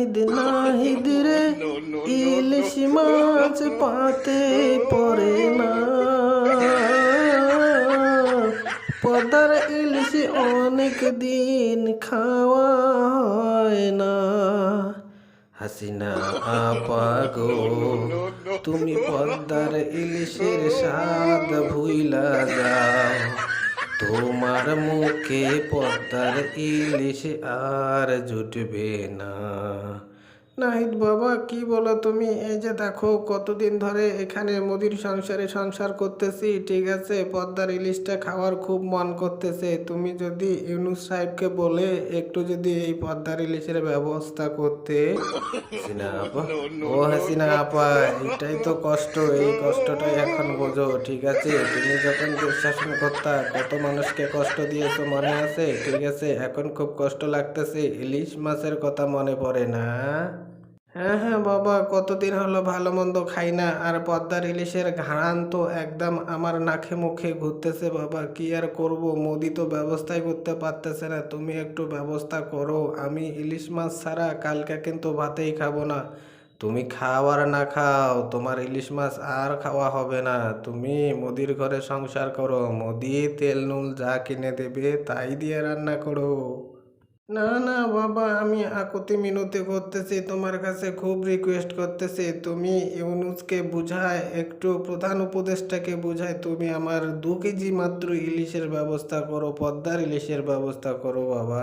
নাহিদ নাহিদ রে ইলিশ মাছ পাতে পরে না পদার ইলিশ অনেক দিন খাওয়া হয় না হাসিনা আপা গো তুমি পদ্মার ইলিশের স্বাদ ভুইলা যাও তোমার মুখে পদ্মার ইলিশ আর জুটবে না। নাহিদ বাবা কি বলো তুমি? এই যে দেখো কতদিন ধরে এখানে মোদির সংসারে সংসার করতেছি ঠিক আছে? পদ্মার ইলিশটা খাওয়ার খুব মন করতেছে। তুমি যদি ইউনুস সাহেবকে বলে একটু যদি এই পদ্মার ইলিশের ব্যবস্থা করতে। হাসিনা আপা। ও হাসিনা আপা এটাই তো কষ্ট এই কষ্টটাই এখন বোঝো ঠিক আছে? তুমি যখন দেশ শাসন করতা কত মানুষকে কষ্ট দিয়েছ মনে আছে? ঠিক আছে? এখন খুব কষ্ট লাগতেছে ইলিশ মাছের কথা মনে পড়ে না। হ্যাঁ হ্যাঁ বাবা, কতদিন হলো ভালো মন্দ খাই না। আর পদ্মার ইলিশের ঘ্রাণ তো একদম আমার নাকে মুখে ঘুরতেছে, বাবা। কি আর করব? মোদি তো ব্যবস্থাই করতে পারতেছে না। তুমি একটু ব্যবস্থা করো। আমি ইলিশ মাছ ছাড়া কালকে কিন্তু ভাতেই খাব না। তুমি খাও আর না খাও, তোমার ইলিশ মাছ আর খাওয়া হবে না। তুমি মোদির ঘরে সংসার করো। মোদি তেল, নুন যা কিনে দেবে, তাই দিয়ে রান্না করো। না না, বাবা, আমি আকুতি মিনতি করতেছি, তোমার কাছে খুব রিকোয়েস্ট করতেছি। তুমি ইউনুসকে বুঝায়, একটু প্রধান উপদেশটাকে বুঝায়, তুমি আমার দু কেজি মাত্র ইলিশের ব্যবস্থা করো, পদ্মার ইলিশের ব্যবস্থা করো, বাবা।